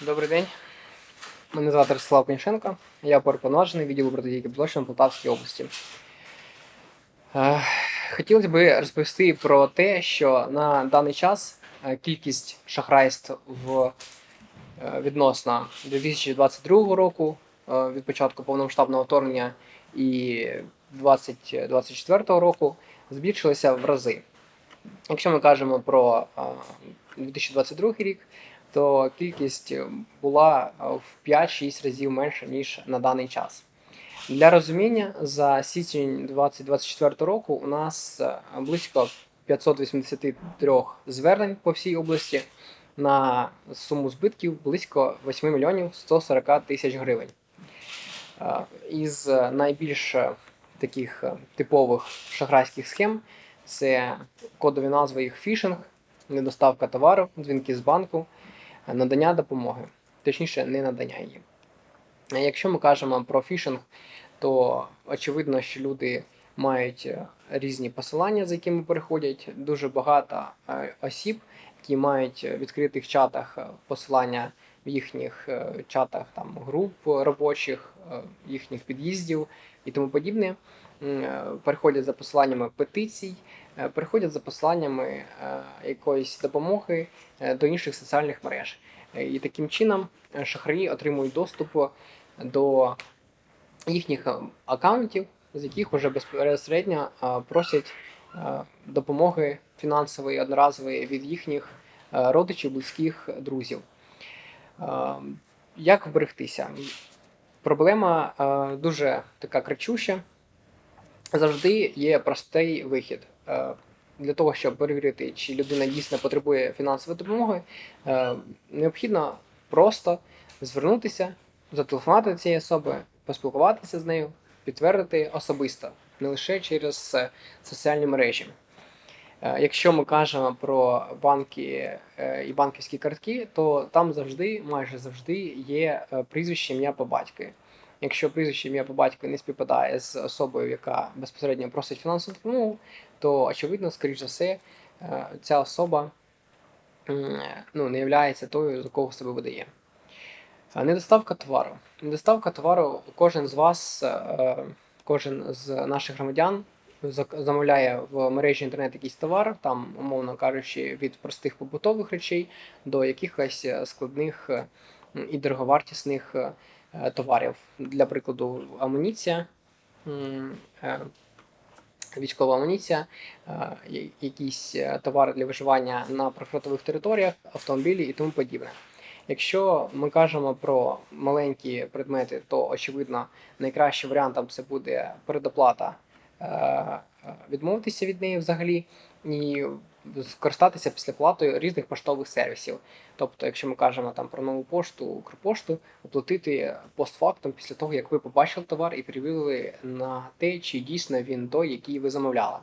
Добрий день. Мене звати Ростислав Конішенко. Я переповноважений відділу протидії злочинам Полтавській області. Е, Хотілося б розповісти про те, що на даний час е, кількість шахрайств в е, відносно 2022 року від початку повномасштабного вторгнення і 2024 року збільшилася в рази. Якщо ми кажемо про е, 2022 рік, то кількість е, була е, в 5-6 разів менша, ніж на даний час. Для розуміння, за січень 2024 року у нас е, близько 583 звернень по всій області на суму збитків близько 8 мільйонів 140 тисяч гривень. Із найбільш таких типових шахрайських схем це кодові назви їх фішинг, недоставка товару, дзвінки з банку, надання допомоги, точніше, не надання її. Е, Якщо ми кажемо про фішинг, то очевидно, що люди мають е, різні посилання, за якими переходять. Дуже багато е, осіб, які мають в відкритих чатах е, посилання в їхніх е, чатах там груп робочих, е, їхніх під'їздів і тому подібне. Е, Переходять за посиланнями петицій, е, переходять за посиланнями е, якоїсь допомоги до інших соціальних мереж. І таким чином шахраї отримують доступ до їхніх аккаунтів, з яких вже безпосередньо просять допомоги фінансової одноразової від їхніх родичів, близьких друзів. Як вберегтися? Проблема дуже така кричуща. Завжди є простий вихід. Е, Для того, щоб перевірити, чи людина дійсно потребує фінансової допомоги, е, необхідно просто звернутися, зателефонувати до цієї особи, поспілкуватися з нею, підтвердити особисто, не лише через е, соціальні мережі. Якщо ми кажемо про банки і банківські картки, то там завжди, майже завжди, є прізвище ім'я по батькові. Якщо прізвище ім'я по батькові не співпадає з особою, яка безпосередньо просить фінансову допомогу, то очевидно, скоріш за все, е, ця особа ну, не є тою, за кого себе видає. Е, Недоставка товару. Недоставка товару кожен з вас, е, кожен з наших громадян замовляє в мережі інтернет якийсь товар, там, умовно кажучи, від простих побутових речей до якихось складних і дороговартісних товарів. Для прикладу, амуніція, е, військова амуніція, е, якісь е, товари для виживання на прифронтових територіях, автомобілі і тому подібне. Якщо ми кажемо про маленькі предмети, то очевидно найкращим варіантом це буде передоплата, е, е, відмовитися від неї взагалі і скористатися післяплатою різних поштових сервісів. Тобто, якщо ми кажемо там про нову пошту, Укрпошту, оплатити постфактом після того, як ви побачили товар і перевірили на те, чи дійсно він той, який ви замовляли.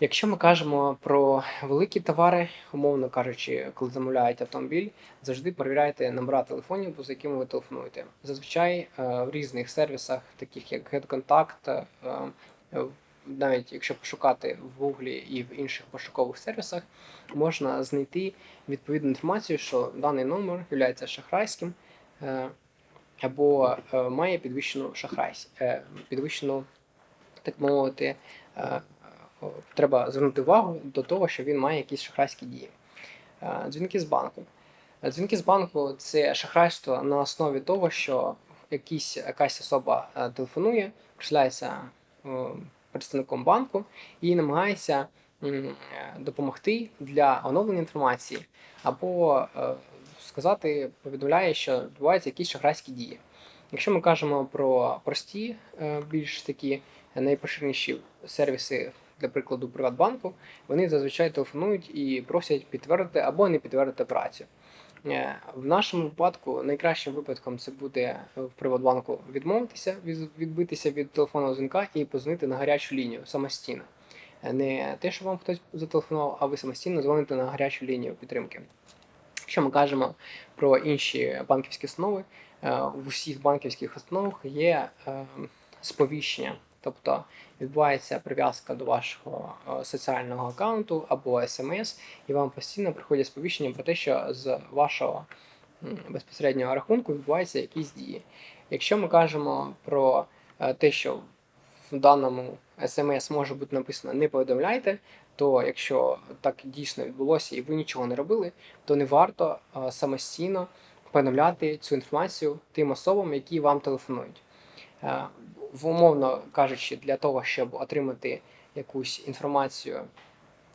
Якщо ми кажемо про великі товари, умовно кажучи, коли замовляють автомобіль, завжди перевіряйте номера телефонів, за якими ви телефонуєте. Зазвичай е, в різних сервісах, таких як GetContact, е, навіть якщо пошукати в Google і в інших пошукових сервісах, можна знайти відповідну інформацію, що даний номер є шахрайським е, або е, має підвищену шахрайсь, е, підвищену, так мовити, треба звернути увагу до того, що він має якісь шахрайські дії. Дзвінки з банку. Дзвінки з банку це шахрайство на основі того, що якісь, якась особа телефонує, присляється е, представником банку і намагається е, допомогти для оновлення інформації або е, сказати, повідомляє, що відбуваються якісь шахрайські дії. Якщо ми кажемо про прості, е, більш такі найпоширеніші сервіси, для прикладу, Приватбанку, вони зазвичай телефонують і просять підтвердити або не підтвердити працю. Е, В нашому випадку найкращим випадком це буде в Приватбанку відмовитися, відбитися від телефонного дзвінка і позвонити на гарячу лінію самостійно. Е, Не те, що вам хтось зателефонував, а ви самостійно дзвоните на гарячу лінію підтримки. Якщо ми кажемо про інші банківські установи, е, в усіх банківських установах є сповіщення, тобто відбувається прив'язка до вашого е, соціального аккаунту або смс, і вам постійно приходять сповіщення про те, що з вашого безпосереднього рахунку відбуваються якісь дії. Якщо ми кажемо про е, те, що в даному смс може бути написано не повідомляйте, то якщо так дійсно відбулося і ви нічого не робили, то не варто е, самостійно повідомляти цю інформацію тим особам, які вам телефонують. Умовно кажучи, для того, щоб отримати якусь інформацію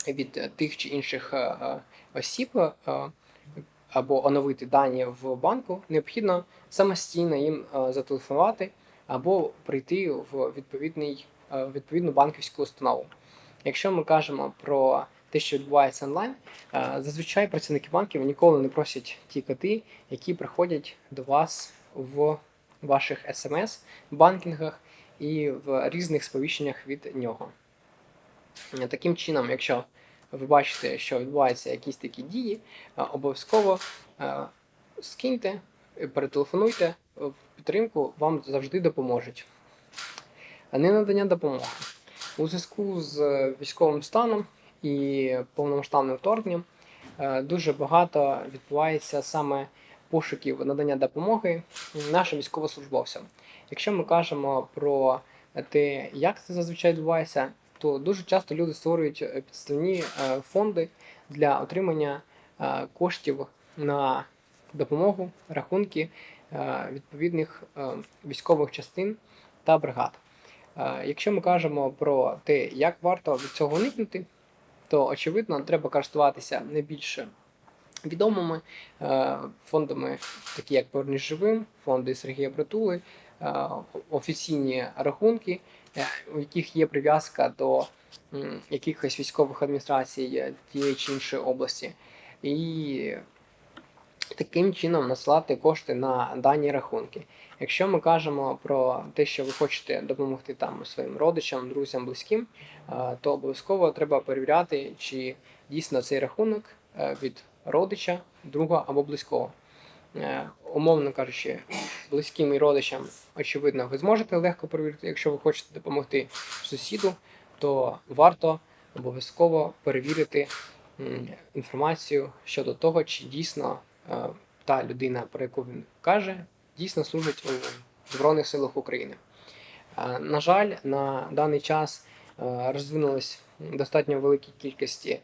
від е, тих чи інших е, е, осіб або оновити дані в банку, необхідно самостійно їм зателефонувати або прийти в відповідний, відповідну банківську установу. Якщо ми кажемо про те, що відбувається онлайн, зазвичай працівники банків ніколи не просять ті коди, які приходять до вас в ваших смс-банкінгах і в різних сповіщеннях від нього. Таким чином, якщо ви бачите, що відбуваються якісь такі дії, е, обов'язково е, скиньте, перетелефонуйте в підтримку, вам завжди допоможуть. Не надання допомоги. У зв'язку з військовим станом і повномасштабним вторгненням е, дуже багато відбувається саме пошуків надання допомоги нашим військовослужбовцям. Якщо ми кажемо про те, як це зазвичай відбувається, то дуже часто люди створюють е, підставні е, фонди для отримання е, коштів на допомогу, рахунки відповідних військових частин та бригад. Якщо ми кажемо про те, як варто від цього уникнути, то очевидно треба користуватися найбільш відомими е, фондами, такі як Повернись живим, фонди Сергія Притули, е, офіційні рахунки, е, у яких є прив'язка до якихось військових адміністрацій тієї чи іншої області. І таким чином насилати кошти на дані рахунки. Якщо ми кажемо про те, що ви хочете допомогти там своїм родичам, друзям, близьким, то обов'язково треба перевіряти, чи дійсно цей рахунок від родича, друга або близького. Е, Умовно кажучи, близьким і родичам, очевидно, ви зможете легко перевірити. Якщо ви хочете допомогти сусіду, то варто обов'язково перевірити інформацію щодо того, чи дійсно е, та людина, про яку він каже, дійсно служить у Збройних силах України. Е, На жаль, на даний час розвинулись достатньо великі кількості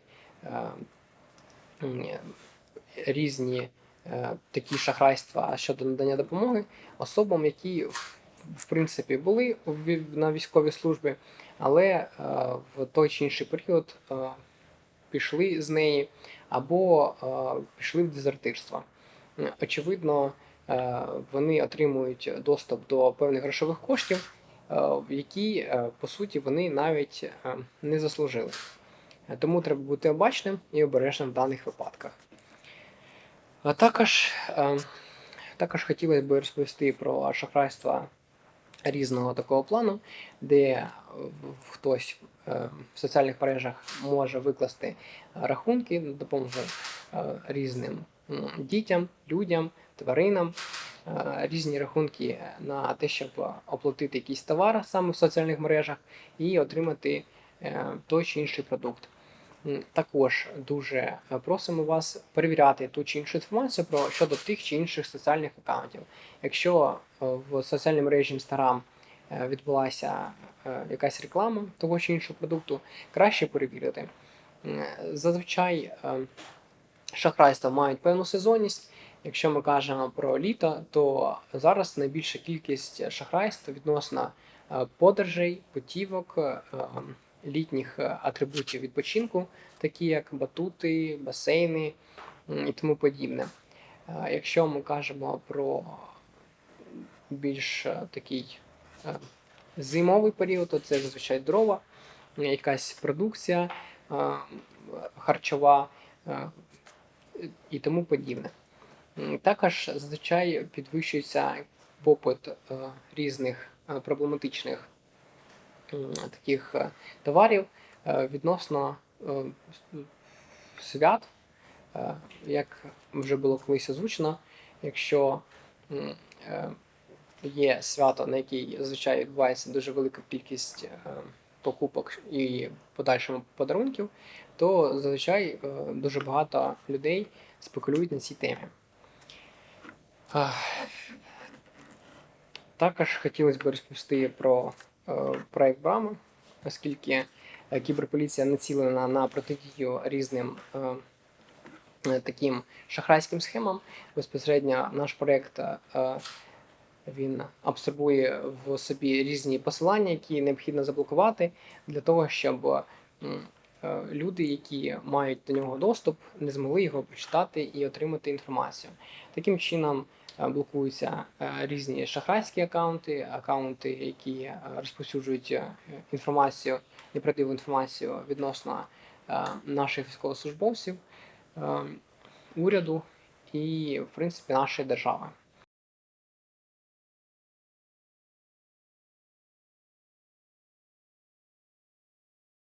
різні е, такі шахрайства щодо надання допомоги особам, які в- принципі були на військовій службі, але е, в той чи інший період е, пішли з неї або пішли в дезертирство. Очевидно, вони отримують доступ до певних грошових коштів, які по суті вони навіть не заслужили. Е, Тому треба бути обачним і обережним в даних випадках. А також, е, також хотілося б розповісти про шахрайства різного такого плану, де хтось е, в соціальних мережах може викласти рахунки на допомогу е, різним дітям, людям, тваринам, різні рахунки на те, щоб оплатити якийсь товар саме в соціальних мережах і отримати той чи інший продукт. Також дуже е, просимо вас перевіряти ту чи іншу інформацію про щодо тих чи інших соціальних аккаунтів. Якщо е, в соціальній мережі Instagram е, відбулася якась реклама того чи іншого продукту, краще перевірити. Зазвичай шахрайства мають певну сезонність. Якщо ми кажемо про літо, то зараз найбільша кількість шахрайств відносно подорожей, путівок, е, літніх е, атрибутів відпочинку, такі як батути, басейни і тому подібне. Е, Якщо ми кажемо про більш е, такий зимовий період, то це зазвичай дрова, якась продукція харчова і тому подібне. Також зазвичай підвищується попит різних проблематичних таких е, товарів е, відносно е, свят, як вже було колись озвучено, якщо є свято, на якій зазвичай відбувається дуже велика кількість покупок і подальшому подарунків, то зазвичай дуже багато людей спекулюють на цій темі. Також хотілося б розповісти про проект Брама, оскільки е, кіберполіція націлена на протидію різним е, е, таким шахрайським схемам. Безпосередньо наш проект е, е, він абсорбує в собі різні посилання, які необхідно заблокувати для того, щоб е, люди, які мають до нього доступ, не змогли його прочитати і отримати інформацію. Таким чином е, блокуються е, різні шахрайські акаунти, акаунти, які е, розповсюджують е, інформацію, неправдиву інформацію відносно е, наших військовослужбовців, е, уряду і, в принципі, нашої держави.